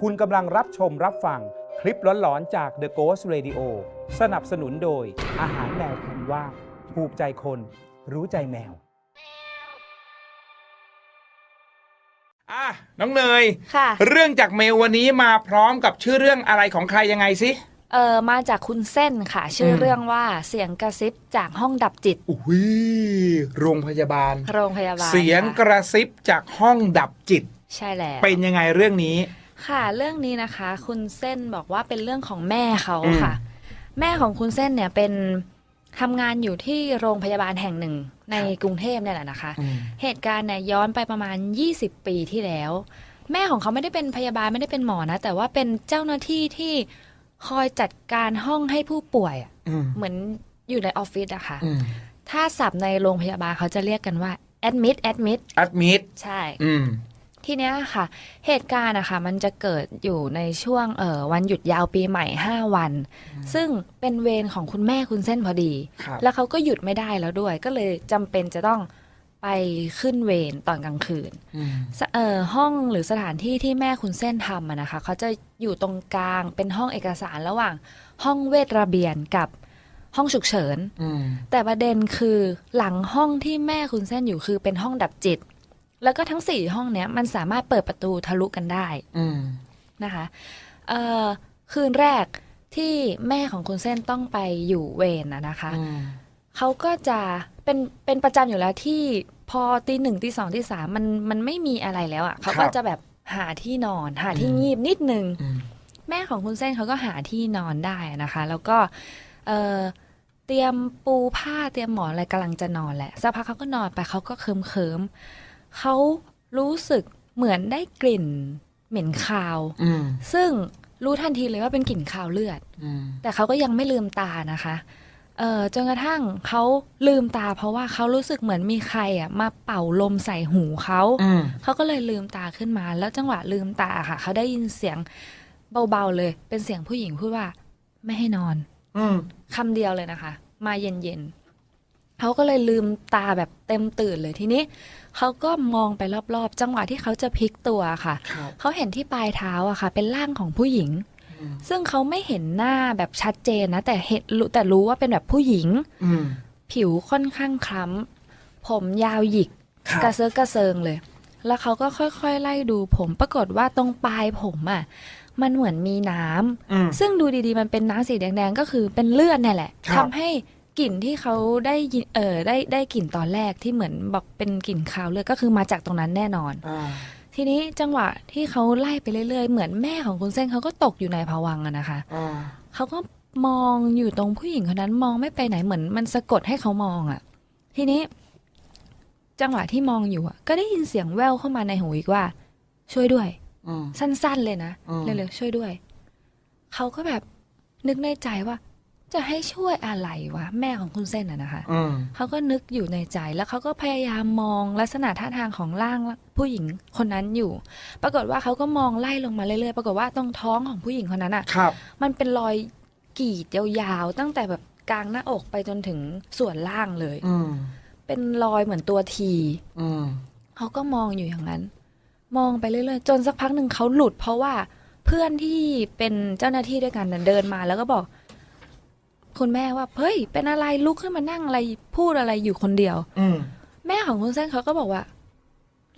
คุณกำลังรับชมรับฟังคลิปหลอนๆจาก The Ghost Radio สนับสนุนโดย อาหารแมวคุณว่าถูกใจคน รู้ใจแมว อะน้องเนย ค่ะ เรื่องจากเมลวันนี้มาพร้อมกับชื่อเรื่องอะไรของใครยังไงสิ เออมาจากคุณเส้นค่ะ ชื่ออมเรื่องว่าเสียงกระซิบจากห้องดับจิต อุ้ยโรงพยาบาล โรงพยาบาลเสียงกค่ะระซิบจากห้องดับจิต ใช่แล้ว เป็นยังไงเรื่องนี้ ค่ะ เรื่องนี้นะคะ คุณเส้นบอกว่าเป็นเรื่องของแม่เขาอืมค่ะ แม่ของคุณเส้นเนี่ยเป็นทำงานอยู่ที่โรงพยาบาลแห่งหนึ่งในกรุงเทพเนี่ยแหละนะคะอืมเหตุการณ์เนี่ยย้อนไปประมาณ 20 ปีที่แล้ว แม่ของเขาไม่ได้เป็นพยาบาลไม่ได้เป็นหมอนะ แต่ว่าเป็นเจ้าหน้าที่ที่คอยจัดการห้องให้ผู้ป่วยอะอืมเหมือนอยู่ในออฟฟิศอะค่ะอืมถ้าศัพท์ในโรงพยาบาลเขาจะเรียกกันว่า admit admit แอดมิดใช่อืม ทีเนี้ยค่ะ เหตุการณ์นะคะมันจะเกิดอยู่ในช่วงเอ่อวันหยุดยาวปีใหม่ 5 วัน ซึ่งเป็นเวรของคุณแม่คุณเส้นพอดี ครับแล้วเขาก็หยุดไม่ได้แล้วด้วย ก็เลยจำเป็นจะต้องไปขึ้นเวรตอนกลางคืน อืมสเอ่อห้องหรือสถานที่ที่แม่คุณเส้นทำอะนะคะเขาจะอยู่ตรงกลางเป็นห้องเอกสารระหว่างห้องเวทระเบียนกับห้องฉุกเฉิน อืมแต่ประเด็นคือหลังห้องที่แม่คุณเส้นอยู่คือเป็นห้องดับจิต แล้วก็ทั้งสี่ห้องเนี้ยมันสามารถเปิดประตูทะลุกันได้อืมนะคะเอ่อคืนแรกที่แม่ของคุณเส้นต้องไปอยู่เวรนะนะคะ อืมเขาก็จะเป็นเป็นประจำอยู่แล้วที่พอตีหนึ่งตีสองตีสามมันมันไม่มีอะไรแล้วอะ่ะเขาก็จะแบบหาที่นอนหาที่งีบนิดนึง อืมแม่ของคุณเส้นเขาก็หาที่นอนได้นะคะ แล้วก็เอ่อเตรียมปูผ้าเตรียมหมอนอะไรกำลังจะนอนแหละสักพักเขาก็นอนไปเขาก็เคิมเคิมๆ เขารู้สึกเหมือนได้กลิ่นเหม็นคาว อืมซึ่งรู้ทันทีเลยว่าเป็นกลิ่นคาวเลือด อืมแต่เขาก็ยังไม่ลืมตานะคะ เอ่อจนกระทั่งเขาลืมตาเพราะว่าเขารู้สึกเหมือนมีใครอะมาเป่าลมใส่หูเขา อืมเขาก็เลยลืมตาขึ้นมา แล้วจังหวะลืมตาค่ะ เขาได้ยินเสียงเบาๆเลย เป็นเสียงผู้หญิงพูดว่า ไม่ให้นอนอืมคำเดียวเลยนะคะ มาเย็นๆ เขาก็เลยลืมตาแบบเต็มตื่นเลยทีนี้เขาก็มองไปรอบๆ จังหวะที่เขาจะพลิกตัวค่ะ ครับ เขาเห็นที่ปลายเท้าอะค่ะ เป็นร่างของผู้หญิง อืมซึ่งเขาไม่เห็นหน้าแบบชัดเจนนะ แต่เห็นรู้แต่รู้ว่าเป็นแบบผู้หญิง อืมผิวค่อนข้างคล้ำผมยาวหยิก ครับกระเซิร์กระเซิงเลย แล้วเขาก็ค่อยๆ ไล่ดูผม ปรากฏว่าตรงปลายผมอะ มันเหมือนมีน้ำ อืม ซึ่งดูดีๆ มันเป็นน้ำสีแดงๆ ก็คือเป็นเลือดนี่แหละ ครับ ทำให้ กลิ่นที่เขาได้ยินเออได้ได้กลิ่นตอนแรกที่เหมือนบอกเป็นกลิ่นคาวเลือดก็คือมาจากตรงนั้นแน่นอน อ่าทีนี้จังหวะที่เขาไล่ไปเรื่อยๆ เหมือนแม่ของคุณเส้นเขาก็ตกอยู่ในภวังค์อะนะคะ อ่าเขาก็มองอยู่ตรงผู้หญิงคนนั้นมองไม่ไปไหนเหมือนมันสะกดให้เขามองอะ่ะ ทีนี้ จังหวะที่มองอยู่อะ่ะก็ได้ยินเสียงแว่วเข้ามาในหูอีกว่า ช่วยด้วย อืม สั้นๆเลยนะอืม เร็วๆช่วยด้วย เขาก็แบบนึกในใจว่า จะให้ช่วยอะไรวะ แม่ของคุณเส้นอะนะคะอืม เขาก็นึกอยู่ในใจแล้วเขาก็พยายามมองลักษณะท่าทางของร่างผู้หญิงคนนั้นอยู่ ปรากฏว่าเขาก็มองไล่ลงมาเรื่อยๆปรากฏว่าตรงท้องของผู้หญิงคนนั้นอะ ครับ มันเป็นรอยกรีดยาวๆ ตั้งแต่แบบกลางหน้าอกไปจนถึงส่วนล่างเลย อืม เป็นรอยเหมือนตัวที อืม เขาก็มองอยู่อย่างนั้น มองไปเรื่อยๆ จนสักพักหนึ่งเขาหลุดเพราะว่าเพื่อนที่เป็นเจ้าหน้าที่ด้วยกันน่ะเดินมาแล้วก็บอก คุณแม่ว่าเฮ้ยเป็นอะไรลุกขึ้นมานั่งอะไรพูดอะไรอยู่คนเดียว อืมแม่ของคุณเส้นเขาก็บอกว่า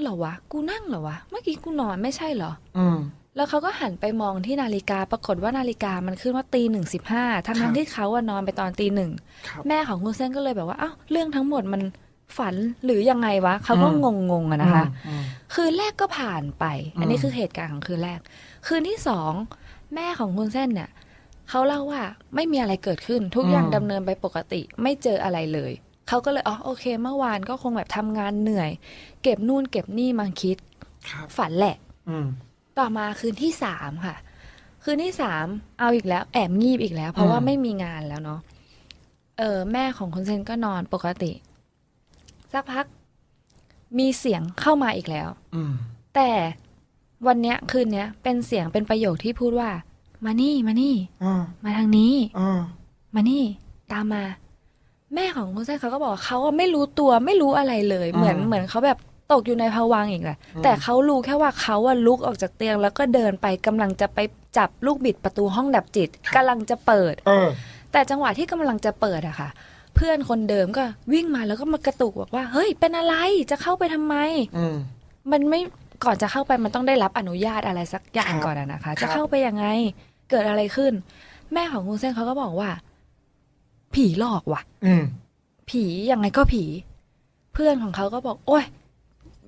เหรอวะ กูนั่งเหรอวะ เมื่อกี้กูนอนไม่ใช่เหรอ อืม แล้วเขาก็หันไปมองที่นาฬิกาปรากฏว่านาฬิกามันขึ้นว่าตีหนึ่งสิบห้าทั้งครัทั้บ งที่เขาอะนอนไปตอนตีหนึ่งครับ แม่ของคุณเส้นก็เลยแบบว่าอ้าวเรื่องทั้งหมดมันฝันหรือยังไงวะเขาก็อืงมงๆอะนะคะ อืม คืนแรกก็ผ่านไป อันนี้อืม คือเหตุการณ์ของคืนแรก คืนที่สองแม่ของคุณเส้นเนี่ย เขาเล่าว่าไม่มีอะไรเกิดขึ้นทุกอย่างดำเนินไปปกติ ไม่เจออะไรเลย เขาก็เลยอ๋อโอเค เมื่อวานก็คงแบบทำงานเหนื่อย เก็บนู่นเก็บนี่มาคิดครับฝันแหละอืมต่อมาคืนที่สามค่ะ คืนที่สามเอาอีกแล้ว แอบงีบอีกแล้ว เพราะว่าอืมไม่มีงานแล้วเนาะเออ แม่ของคุณเซนก็นอนปกติ สักพัก มีเสียงเข้ามาอีกแล้วอืมแต่วันเนี้ยคืนเนี้ยเป็นเสียงเป็นประโยคที่พูดว่า มานี่มานี่อ่ามาทางนี้ อ่ามานี่ ตามมา แม่ของคุณเซนเขาก็บอกว่าเขาอะไม่รู้ตัวไม่รู้อะไรเลย เหมือนเหมือนเขาแบบตกอยู่ในภวังค์อีกแหละอืมแต่เขารู้แค่ว่าเขาอะลุกออกจากเตียง แล้วก็เดินไปกำลังจะไปจับลูกบิดประตูห้องดับจิตกำลังจะเปิด เออ แต่จังหวะที่กำลังจะเปิดอะค่ะ เพื่อนคนเดิมก็วิ่งมาแล้วก็มากระตุกบอกว่า เฮ้ย เป็นอะไรจะเข้าไปทำไม อืม มันไม่ ก่อนจะเข้าไปมันต้องได้รับอนุญาตอะไรสักอย่างครับก่อนอะนะคะครับจะเข้าไปยังไงเกิดอะไรขึ้น แม่ของคุณเส้นเขาก็บอกว่า ผีหลอกว่ะ อืม ผียังไงก็ผี เพื่อนของเขาก็บอก โอ้ย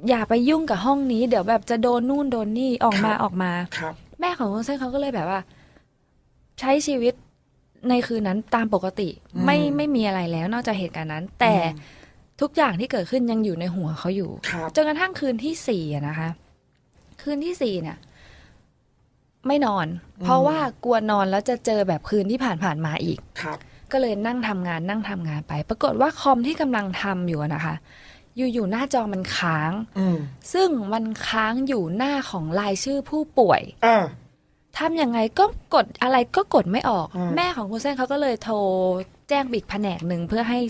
อย่าไปยุ่งกับห้องนี้ เดี๋ยวแบบจะโดนนู่นโดนนี่ออกมาครับ ออกมา ครับ แม่ของคุณเส้นเขาก็เลยแบบว่า ใช้ชีวิตในคืนนั้นตามปกติ อืม ไม่ไม่มีอะไรแล้ว นอกจากเหตุการณ์นั้น แต่ ทุกอย่างที่เกิดขึ้นยังอยู่ในหัวเขาอยู่ครับจนกระทั่งคืนที่สี่อะนะคะ คืนที่สี่เนี่ย ไม่นอน เพราะว่ากลัวนอนแล้วจะเจอแบบคืนที่ผ่านผ่านๆมาอีก ครับ ก็เลยนั่งทำงานนั่งทำงานไป ปรากฏว่าคอมที่กำลังทำอยู่อะนะคะ อยู่ๆหน้าจอมันค้าง อืมซึ่งมันค้างอยู่หน้าของรายชื่อผู้ป่วย อ่า ทำยังไงก็กดอะไรก็กดไม่ออก อืม แม่ของคุณเส้นเขาก็เลยโทรแจ้งบิกแผนกหนึ่งเพื่อให้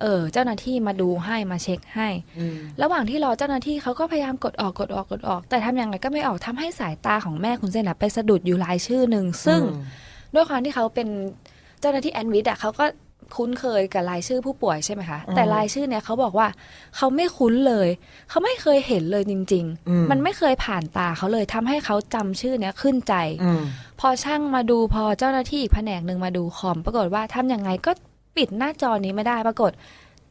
เออเจ้าหน้าที่มาดูให้มาเช็คให้อืมระหว่างที่รอเจ้าหน้าที่เขาก็พยายามกดออกกดออกกดออก แต่ทำยังไงก็ไม่ออกทำให้สายตาของแม่คุณเส้นอะไปสะดุดอยู่รายชื่อหนึ่งซึ่งอืมด้วยความที่เขาเป็นเจ้าหน้าที่แอนวิทอะเขาก็คุ้นเคยกับรายชื่อผู้ป่วยใช่ไหมคะ แต่รายชื่อเนี่ยเขาบอกว่าเขาไม่คุ้นเลย เขาไม่เคยเห็นเลยจริงอืมๆมันไม่เคยผ่านตาเขาเลยทำให้เขาจำชื่อเนี้ยขึ้นใจอืมพอช่างมาดูพอเจ้าหน้าที่อีกแผนกหนึ่งมาดูคอม ปรากฏว่าทำยังไงก็ ปิดหน้าจอนี้ไม่ได้ปรากฏ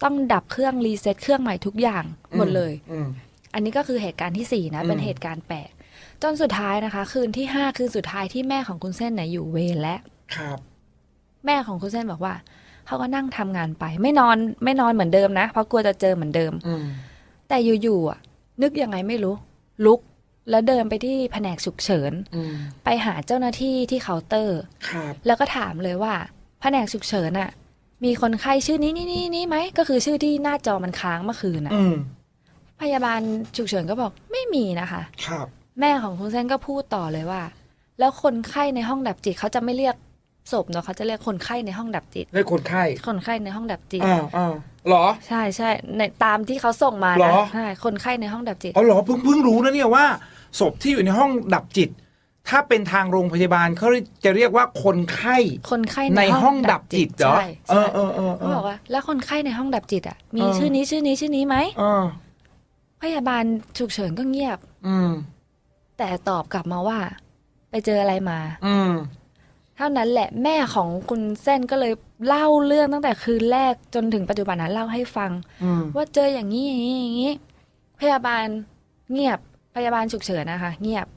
ต้องดับเครื่องรีเซ็ตเครื่องใหม่ทุกอย่างหมดเลย อืม อันนี้ก็คือเหตุการณ์ที่สี่นะอืมเป็นเหตุการณ์แปลกจนสุดท้ายนะคะ คืนที่ห้าคืนสุดท้ายที่แม่ของคุณเส้นเนี่ยอยู่เวรและ ครับ แม่ของคุณเส้นบอกว่า เขาก็นั่งทำงานไป ไม่นอนไม่นอนเหมือนเดิมนะ เพราะกลัวจะเจอเหมือนเดิม อืม แต่อยู่ๆอะ นึกยังไงไม่รู้ ลุก แล้วเดินไปที่แผนกฉุกเฉิน อืม ไปหาเจ้าหน้าที่ที่เคาน์เตอร์ ครับ แล้วก็ถามเลยว่า แผนกฉุกเฉินอะ มีคนไข้ชื่อนี้นี่นี่นี่ไหมก็คือชื่อที่หน้าจอมันค้างเมื่อคืนอะอืมพยาบาลฉุกเฉินก็บอกไม่มีนะคะ ครับ แม่ของคุณเส้นก็พูดต่อเลยว่า แล้วคนไข้ในห้องดับจิตเขาจะไม่เรียกศพเนาะเขาจะเรียกคนไข้ในห้องดับจิต เรียกคนไข้คนไข้ในห้องดับจิต อ่าอ่าเหรอ ใช่ใช่ในตามที่เขาส่งมาเหรนะอ ใช่คนไข้ในห้องดับจิต อ๋อเหรอเพิ่งเพิ่งรู้นะเนี่ยว่าศพที่อยู่ในห้องดับจิต ถ้าเป็นทางโรงพยาบาลเขาจะเรียกว่าคนไข้ คนไข้ในห้องดับจิตเหรอใช่เอใช่อเออเออเอเขาอบอกว่า แล้วคนไข้ในห้องดับจิตอะ มีเออชื่อนี้ชื่อนี้ชื่อนี้ไหมเออพยาบาลฉุกเฉินก็เงียบ อืม แต่ตอบกลับมาว่า ไปเจออะไรมา อืมเท่านั้นแหละแม่ของคุณเส้นก็เลยเล่าเรื่องตั้งแต่คืนแรกจนถึงปัจจุบันนั้นเล่าให้ฟังอืมว่าเจออย่างนี้อย่างนี้อย่างนี้ พยาบาลเงียบพยาบาลฉุกเฉินนะคะ เงียบ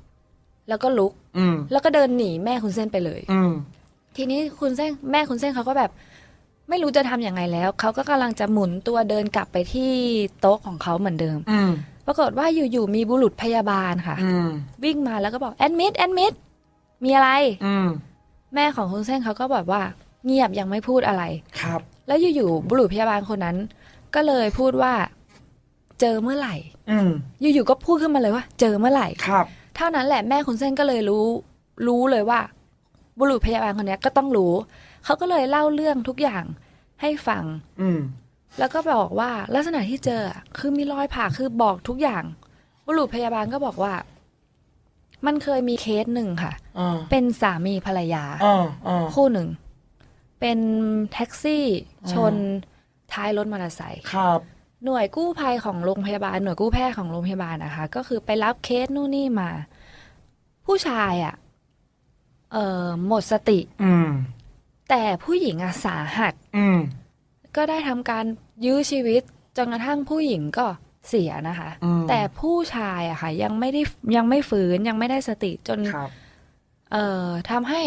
แล้วก็ลุก อืมแล้วก็เดินหนีแม่คุณเส้นไปเลย อืมทีนี้คุณเส้นแม่คุณเส้นเขาก็แบบ ไม่รู้จะทำอย่างไรแล้ว เขาก็กำลังจะหมุนตัวเดินกลับไปที่โต๊ะของเขาเหมือนเดิม อืมปรากฏว่าอยู่ๆมีบุรุษพยาบาลค่ะ อืมวิ่งมาแล้วก็บอกแอดมิดแอดมิดมีอะไร อืมแม่ของคุณเส้นเขาก็แบบว่า เงียบยังไม่พูดอะไร ครับ แล้วอยู่ๆบุรุษพยาบาลคนนั้น ก็เลยพูดว่า เจอเมื่อไหร่ อืมอยู่ๆก็พูดขึ้นมาเลยว่า เจอเมื่อไหร่ ครับ เท่านั้นแหละแม่คุณเส้นก็เลยรู้ รู้เลยว่า บุรุษพยาบาลคนเนี้ยก็ต้องรู้ เขาก็เลยเล่าเรื่องทุกอย่างให้ฟัง อืมแล้วก็บอกว่าลักษณะที่เจออะคือมีรอยผ่าคือบอกทุกอย่าง บุรุษพยาบาลก็บอกว่า มันเคยมีเคสหนึ่งค่ะอ่าเป็นสามีภรรยาอ่าอ่าคู่หนึ่ง เป็นแท็กซี่อ่าชนท้ายรถมอเตอร์ไซค์ครับ หน่วยกู้ภัยของโรงพยาบาล หน่วยกู้แพทย์ของโรงพยาบาลนะคะ ก็คือไปรับเคสนู่นนี่มา ผู้ชายอะ่ะ เอ่อหมดสติ อืม แต่ผู้หญิงอะสาหัส อืม ก็ได้ทำการยื้อชีวิตจนกระทั่งผู้หญิงก็เสียนะคะ อืม แต่ผู้ชายอะค่ะ ยังไม่ได้ยังไม่ฟื้นยังไม่ได้สติจน ครับ เอ่อทำให้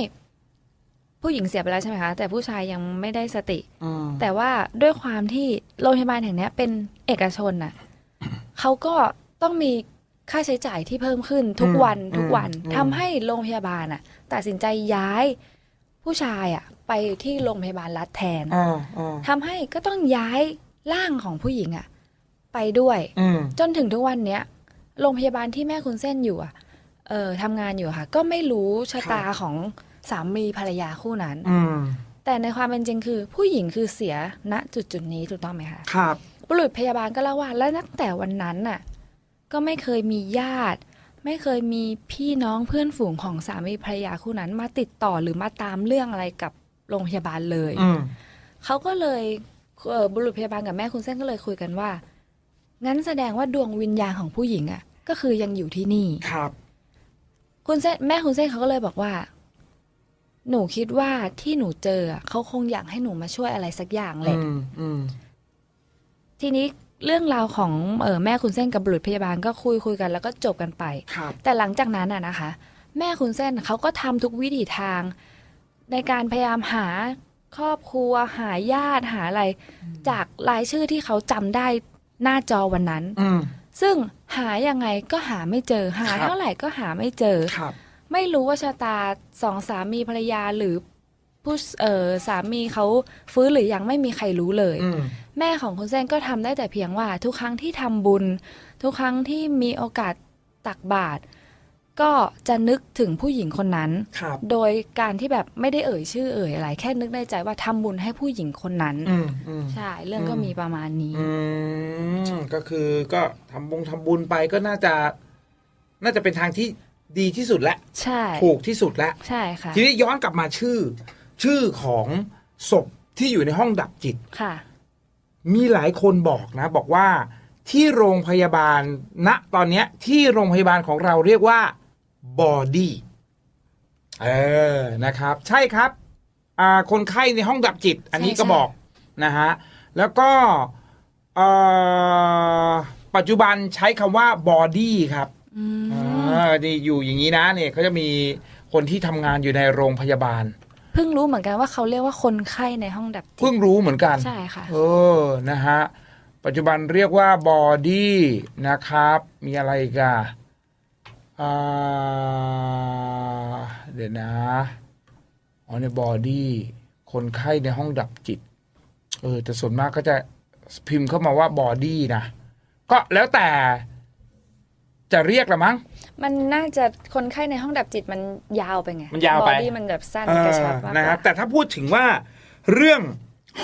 ผู้หญิงเสียไปแล้วใช่ไหมคะ แต่ผู้ชายยังไม่ได้สติ อืมแต่ว่าด้วยความที่โรงพยาบาลแห่งเนี้ยเป็นเอกชนน่ะ เขาก็ต้องมีค่าใช้จ่ายที่เพิ่มขึ้นทุกวันอืมทุกวันอืมทำให้โรงพยาบาลน่ะ ตัดสินใจย้ายผู้ชายอะไปที่โรงพยาบาลรัฐแทนอ่าอ่าทำให้ก็ต้องย้ายร่างของผู้หญิงอะไปด้วย อืมจนถึงทุกวันเนี้ยโรงพยาบาลที่แม่คุณเส้นอยู่อะเออทำงานอยู่ค่ะ ก็ไม่รู้ชะตาของ สามีภรรยาคู่นั้น อืมแต่ในความเป็นจริงคือ ผู้หญิงคือเสียณจุดจุดๆนี้ถูกต้องไหมคะครับ บุรุษพยาบาลก็เล่าว่าแล้วตั้งแต่วันนั้นน่ะ ก็ไม่เคยมีญาติ ไม่เคยมีพี่น้องเพื่อนฝูงของสามีภรรยาคู่นั้น มาติดต่อหรือมาตามเรื่องอะไรกับโรงพยาบาลเลย อืมเขาก็เลยเอ่อบุรุษพยาบาลกับแม่คุณเส้นก็เลยคุยกันว่า งั้นแสดงว่าดวงวิญญาณของผู้หญิงอะ่ะ ก็คือยังอยู่ที่นี่ ครับ คุณเส้นแม่คุณเส้นเขาก็เลยบอกว่า หนูคิดว่าที่หนูเจออะเขาคงอยากให้หนูมาช่วยอะไรสักอย่างแหละอืมอืมทีนี้เรื่องราวของเออแม่คุณเส้นกับบุรุษพยาบาลก็คุยคุยกันแล้วก็จบกันไป ครับ แต่หลังจากนั้นอะนะคะ แม่คุณเส้นเขาก็ทำทุกวิถีทาง ในการพยายามหาครอบครัว หาญาติหาอะไร จากรายชื่อที่เขาจำได้หน้าจอวันนั้น อืม ซึ่งหายังไงก็หาไม่เจอหาครับ เท่าไหร่ก็หาไม่เจอ ครับ ไม่รู้ว่าชะตาสองสามีภรรยาหรือผู้เออสามีเขาฟื้นหรือยังไม่มีใครรู้เลย อืม แม่ของคุณเส้นก็ทำได้แต่เพียงว่า ทุกครั้งที่ทำบุญ ทุกครั้งที่มีโอกาสตักบาตรก็จะนึกถึงผู้หญิงคนนั้น ครับ โดยการที่แบบไม่ได้เอ่ยชื่อเอ่ยอะไร แค่นึกในใจว่าทำบุญให้ผู้หญิงคนนั้น อืมอืม ใช่ เรื่องก็อืม มีประมาณนี้ อืมก็คือก็ทำบุญทำบุญไปก็น่าจะ น่าจะเป็นทางที่ ดีที่สุดแล้วใช่ถูกที่สุดแล้วใช่ค่ะ ทีนี้ย้อนกลับมาชื่อ ชื่อของศพที่อยู่ในห้องดับจิตค่ะ มีหลายคนบอกนะ บอกว่าที่โรงพยาบาลณตอนเนี้ย ที่โรงพยาบาลของเราเรียกว่าบอดี้เออนะครับ ใช่ครับ อ่าคนไข้ในห้องดับจิต อันนี้ก็ใช่บอกนะฮะแล้วก็เอ่อปัจจุบันใช้คำว่าบอดี้ครับ อืมอ่านี่อยู่อย่างนี้นะเนี่ยเขาจะมีคนที่ทำงานอยู่ในโรงพยาบาล เพิ่งรู้เหมือนกันว่าเขาเรียกว่าคนไข้ในห้องดับจิเพิ่ตงรู้เหมือนกัน ใช่ค่ะ เออ นะฮะ ปัจจุบันเรียกว่าบอดี้นะครับ มีอะไรอีกันอ่าเดี๋ยวนะ อ๋อในบอดี้คนไข้ในห้องดับจิต เออ แต่ส่วนมากก็จะพิมพ์เข้ามาว่าบอดี้นะ ก็แล้วแต่ จะเรียกละมั้ง มันน่าจะคนไข้ในห้องดับจิตมันยาวไปไงมันยาวไป บอดี้มันแบบสั้นเอกระอชับมากกนะครับว่าแต่ถ้าพูดถึงว่าเรื่อง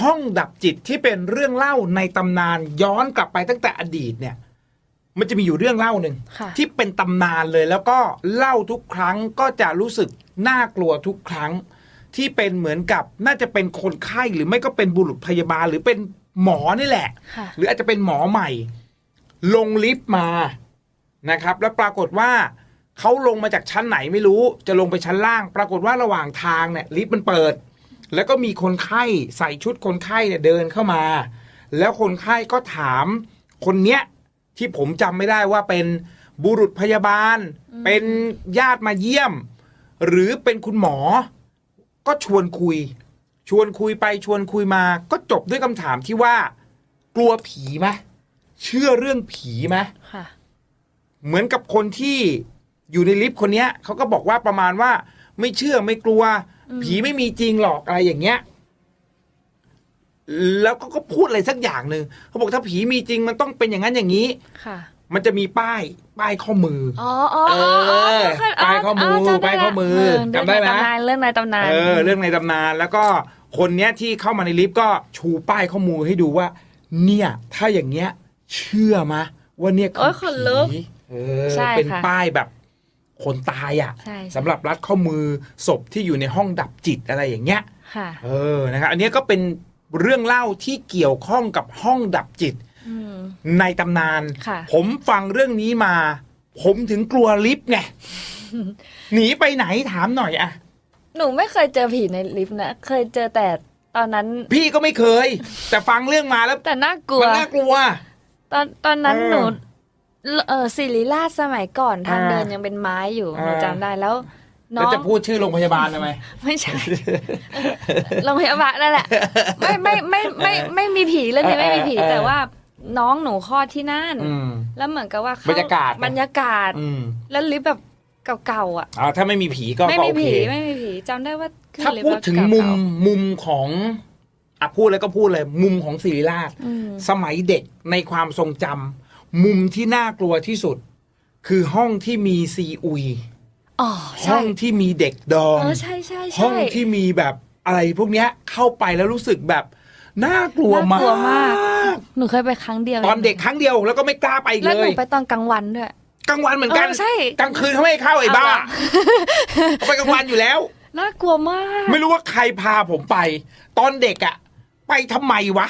ห้องดับจิตที่เป็นเรื่องเล่าในตำนานย้อนกลับไปตั้งแต่อดีตเนี่ย มันจะมีอยู่เรื่องเล่าหนึ่งค่ะ ที่เป็นตำนานเลยแล้วก็เล่าทุกครั้งก็จะรู้สึกน่ากลัวทุกครั้ง ที่เป็นเหมือนกับน่าจะเป็นคนไข้หรือไม่ก็เป็นบุรุษพยาบาลหรือเป็นหมอนี่แหละ ค่ะ หรืออาจจะเป็นหมอใหม่ ลงลิฟต์มา นะครับ แล้วปรากฏว่าเขาลงมาจากชั้นไหนไม่รู้ จะลงไปชั้นล่าง ปรากฏว่าระหว่างทางเนี่ยลิฟต์มันเปิด แล้วก็มีคนไข้ใส่ชุดคนไข้เนี่ยเดินเข้ามา แล้วคนไข้ก็ถามคนเนี้ยที่ผมจำไม่ได้ว่าเป็นบุรุษพยาบาล เป็นญาติมาเยี่ยม หรือเป็นคุณหมอ ก็ชวนคุย ชวนคุยไปชวนคุยมา ก็จบด้วยคำถามที่ว่า กลัวผีไหมเชื่อเรื่องผีไหมค่ะ เหมือนกับคนที่อยู่ในลิฟต์คนเนี้ยเขาก็บอกว่าประมาณว่า ไม่เชื่อไม่กลัวอืมผีไม่มีจริงหรอกอะไรอย่างเงี้ย แล้วก็ก็พูดอะไรสักอย่างหนึ่งเขาบอกถ้าผีมีจริงมันต้องเป็นอย่างนั้นอย่างนี้ ค่ะ มันจะมีป้ายป้ายข้อมืออ๋ออ๋อเอออ๋อเคยป้ายข้อมือจำได้ป้ายข้อมือแล้วจำได้ไหมเรื่องในตำนานเรื่องในตำนานเออ เรื่องในตำนาน แล้วก็คนเนี้ยที่เข้ามาในลิฟต์ก็ชูป้ายข้อมือให้ดูว่า เนี่ย ถ้าอย่างเงี้ย เชื่อมะว่าเนี่ยคืโอ๊ยขนลุกผี เออใช่เป็นค่ะป้ายแบบคนตายอะใช่ใช่ สำหรับรัดข้อมือศพที่อยู่ในห้องดับจิตอะไรอย่างเงี้ย ค่ะเออ นะครับ อันเนี้ยก็เป็นเรื่องเล่าที่เกี่ยวข้องกับห้องดับจิตอืม ในตำนาน ค่ะ ผมฟังเรื่องนี้มา ผมถึงกลัวลิฟต์ไง หนีไปไหนถามหน่อยอะ หนูไม่เคยเจอผีในลิฟต์นะ เคยเจอแต่ตอนนั้น พี่ก็ไม่เคย แต่ฟังเรื่องมาแล้วแต่น่ากลัว มันน่ากลัว ตอนตอนนั้นเออ หนู เออศิริราชสมัยก่อนทางอ่าเดินยังเป็นไม้อยู่อ่าหนูจำได้แล้วน้แล้วองจะพูดชื่อโรงพยาบาลทำไม ไม่ใช่โรงพยาบาลนั่นแหละไม่ไม่ไม่ไม่ไม่ไม่มีผีเรื่องนี้ไม่มีผีเออเออ แต่ว่าน้องหนูคลอดที่นั่น อืม แล้วเหมือนกับว่าเขบรรยากาศบรรยากาศ อืมแล้วลิฟต์แบบเก่าๆอะ อ่าถ้าไม่มีผีก็ไม่ก็มีโอเคผีไม่มีผีจำได้ว่าขึ้นถ้าลิฟพูต์ดแล้วถึงเก่าๆมุมมุมของอะพูดแล้วก็พูดเลย มุมของศิริราชอืม สมัยเด็กในความทรงจำ มุมที่น่ากลัวที่สุด คือห้องที่มีซีอุยอ๋อห้ใช่องที่มีเด็กดอง เออใช่ใช่ห้ใช่องที่มีแบบอะไรพวกเนี้ยเข้าไปแล้วรู้สึกแบบน่ากลัวมากน่ากลัวมากากหนูเคยไปครั้งเดียวตอนเด็กครั้งเดียวแล้วก็ไม่กล้าไปแล้วเลหนูยไปตอนกลางวันด้วย กลางวันเหมือนกันเออใช่ กลางคืนเขาไม่ให้เข้าไอ้บ้าเอาเหรอเขาไปกลางวันอยู่แล้ว น่ากลัวมาก ไม่รู้ว่าใครพาผมไป ตอนเด็กอะไปทำไมวะ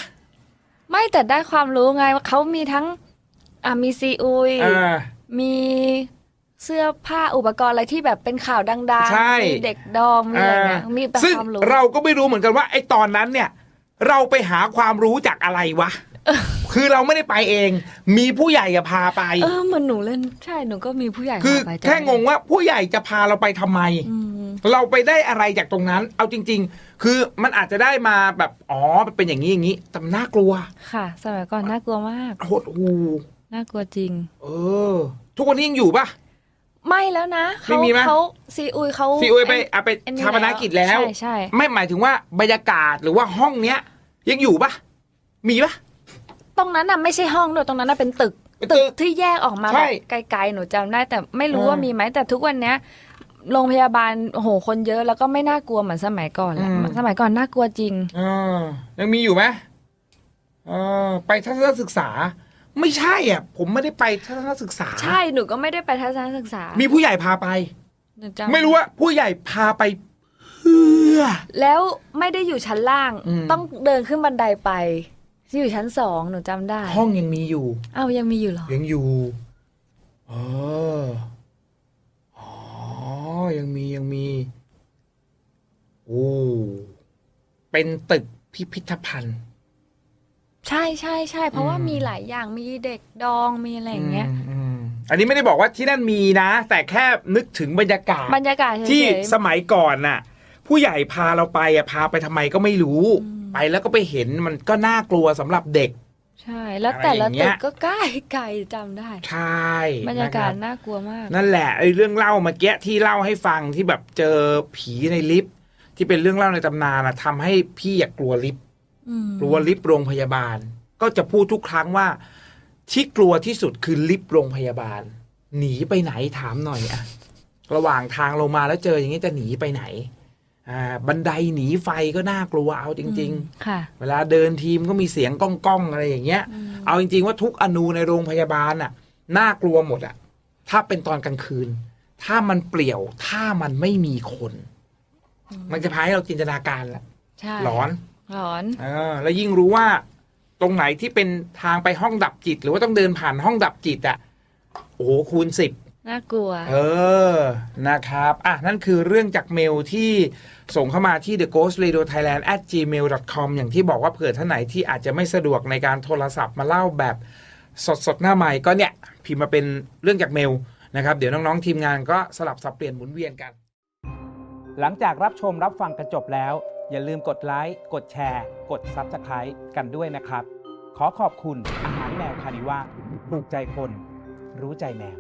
ไม่แต่ได้ความรู้ไงว่าเขามีทั้ง อ่ามีซีอุยเออมีเสื้อผ้าอุปกรณ์อะไรที่แบบเป็นข่าวดังใช่ ๆมีเด็กดองมีอะไรเงี้ยเออมีแบบซึ่งความรู้ เราก็ไม่รู้เหมือนกันว่าไอ้ตอนนั้นเนี่ย เราไปหาความรู้จากอะไรวะ คือเราไม่ได้ไปเอง มีผู้ใหญ่อะพาไป เออเหมือนหนูเล่นใช่หนูก็มีผู้ใหญ่คือพาไปจำแค่งงว่าผู้ใหญ่จะพาเราไปทำไม อืม เราไปได้อะไรจากตรงนั้น เอาจริง ๆ คือมันอาจจะได้มาแบบ อ๋อมันเป็นอย่างนี้อย่างนี้ แต่มันน่ากลัวค่ะ สมัยก่อนน่ากลัวมาก โหดหู น่ากลัวจริง เออ ทุกวันนี้ยังอยู่ปะ ไม่แล้วนะไม่เขามีไหม เขาซีอุยเขาซีอุยไปเอาไปไอ้นี่ชาปนกิจแล้ว ใช่ใช่ไม่หมายถึงว่าบรรยากาศหรือว่าห้องเนี้ย ยังอยู่ปะมีปะ ตรงนั้นน่ะไม่ใใช่ห้องด้วยตรงนั้นน่ะเป็นตึกเป็นตึตึกกที่แยกออกมาใช่แบบไกลๆหนูจำได้ แต่ไม่รู้เออว่ามีไหมแต่ทุกวันเนี้ยโรงพยาบาลโอ้โหคนเยอะแล้วก็ไม่น่ากลัวเหมือนสมัยก่อนแล้วอืม สมัยก่อนน่ากลัวจริงเออยังมีอยู่ไหมเออไปทัศนศึกษา ไม่ใช่อะ ผมไม่ได้ไปทัศนศึกษา ใช่หนูก็ไม่ได้ไปทัศนศึกษามีผู้ใหญ่พาไป หนูจำไม่รู้ว่าผู้ใหญ่พาไปเพื่อ แล้วไม่ได้อยู่ชั้นล่าง อืม ต้องเดินขึ้นบันไดไป ที่อยู่ชั้นสองหนูจำได้ห้องยังมีอยู่อ้าวยังมีอยู่เหรอ ยังอยู่เอออ๋อ ยังมียังมี โอ้ เป็นตึกพิพิธภัณฑ์ ใช่ใช่ใช่เพราะว่าอืมมีหลายอย่างมีเด็กดองมีอะไรอย่างเงี้ยมอืมอันนี้ไม่ได้บอกว่าที่นั่นมีนะ แต่แค่นึกถึงบรรยากาศ บรรยากาศเฉยๆ ที่สมัยก่อนน่ะ ผู้ใหญ่พาเราไปอะพาไปทำไมก็ไม่รู้ อืม ไปแล้วก็ไปเห็นมันก็น่ากลัวสำหรับเด็ก ใช่ แล้วอะไรแต่ละอย่างเงี้ตึย กก็ใกล้ไกลจำได้ ใช่บรรยากาศนะครับน่ากลัวมากนั่นแหละไอ้เรื่องเล่าเมื่อกี้ที่เล่าให้ฟังที่แบบเจอผีในลิฟต์ที่เป็นเรื่องเล่าในตำนานอะทำให้พี่อยากกลัวลิฟต์อืม กลัวลิฟต์โรงพยาบาล ก็จะพูดทุกครั้งว่า ที่กลัวที่สุดคือลิฟต์โรงพยาบาล หนีไปไหนถามหน่อยอะระหว่างทางลงมาแล้วเจออย่างนี้จะหนีไปไหนอ่าบันไดหนีไฟก็น่ากลัวเอาจริง ๆ ค่ะ เวลาเดินทีมก็มีเสียงก้องก้องๆอะไรอย่างเงี้ยอืมเอาจริง ๆ ว่าทุกอนูในโรงพยาบาลน่ะ น่ากลัวหมดอะถ้าเป็นตอนกลางคืน ถ้ามันเปลี่ยว ถ้ามันไม่มีคน มันจะพาให้เราจินตนาการแหละใช่หลอน หลอนเออแล้วยิ่งรู้ว่า ตรงไหนที่เป็นทางไปห้องดับจิต หรือว่าต้องเดินผ่านห้องดับจิตอะโอ้โหคูณสิบน่ากลัว เออ นะครับ อะ นั่นคือเรื่องจากเมลที่ส่งเข้ามาที่ the ghost radio thailand at gmail com อย่างที่บอกว่าเผื่อท่านไหนที่อาจจะไม่สะดวกในการโทรศัพท์มาเล่าแบบสดๆหน้าใหม่ก็เนี่ย พิมพ์มาเป็นเรื่องจากเมลนะครับ เดี๋ยวน้อง ๆ ทีมงานก็สลับสับเปลี่ยนหมุนเวียนกัน หลังจากรับชมรับฟังกันจบแล้ว อย่าลืมกดไลค์ กดแชร์ กด Subscribe กันด้วยนะครับ ขอขอบคุณอาหารแมวคานิว่าถูกใจคน รู้ใจแมว